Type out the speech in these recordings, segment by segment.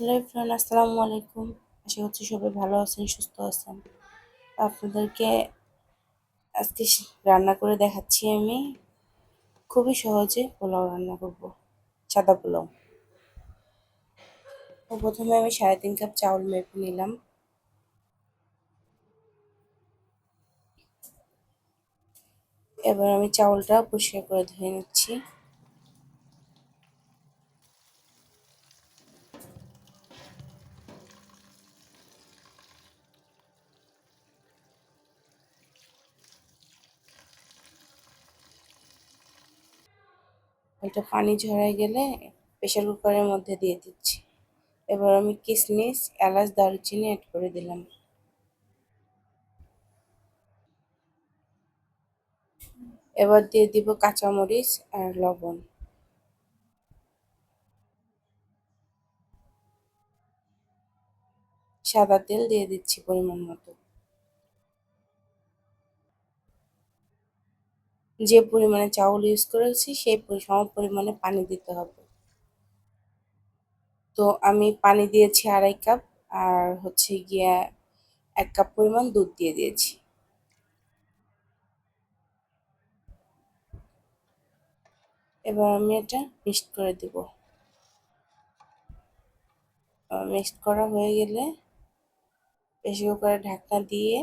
Hello friend আসসালামু আলাইকুম। আশা করছি সবাই ভালো আছেন, সুস্থ আছেন। আপনাদেরকে আজকে রান্না করে দেখাচ্ছি আমি। খুবই সহজে পোলাও রান্না করব, সাদা পোলাও। প্রথমে আমি সাড়ে তিন কাপ চাউল মেপে নিলাম। এবার আমি চাউলটা পরিষ্কার করে ধুয়ে নিচ্ছি। এটা পানি ঝরাই গেলে প্রেশার কুকারের মধ্যে দিয়ে দিচ্ছি। এবার আমি কিশমিশ এলাচ, দারুচিনি অ্যাড করে দিলাম। এবার দিয়ে দিব কাঁচামরিচ আর লবণ। সাদা তেল দিয়ে দিচ্ছি পরিমাণ মতো। যে পরিমাণে চাউল ইউজ করেছি, সেই সম পরিমাণে পানি দিতে হবে। তো আমি পানি দিয়েছি আড়াই কাপ, আর হচ্ছে গিয়া এক কাপ পরিমাণ দুধ দিয়ে দিয়েছি। এবার আমি এটা মিক্সড করে দেব। মিক্সড করা হয়ে গেলে প্রেশার কুকারে ঢাকনা দিয়ে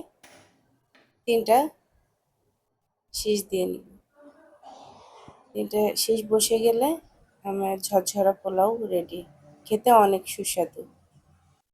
তিনটা শীষ দিয়ে নিব এটা শীষ বসে গেলে আমার ঝরঝরা পোলাও রেডি খেতে অনেক সুস্বাদু।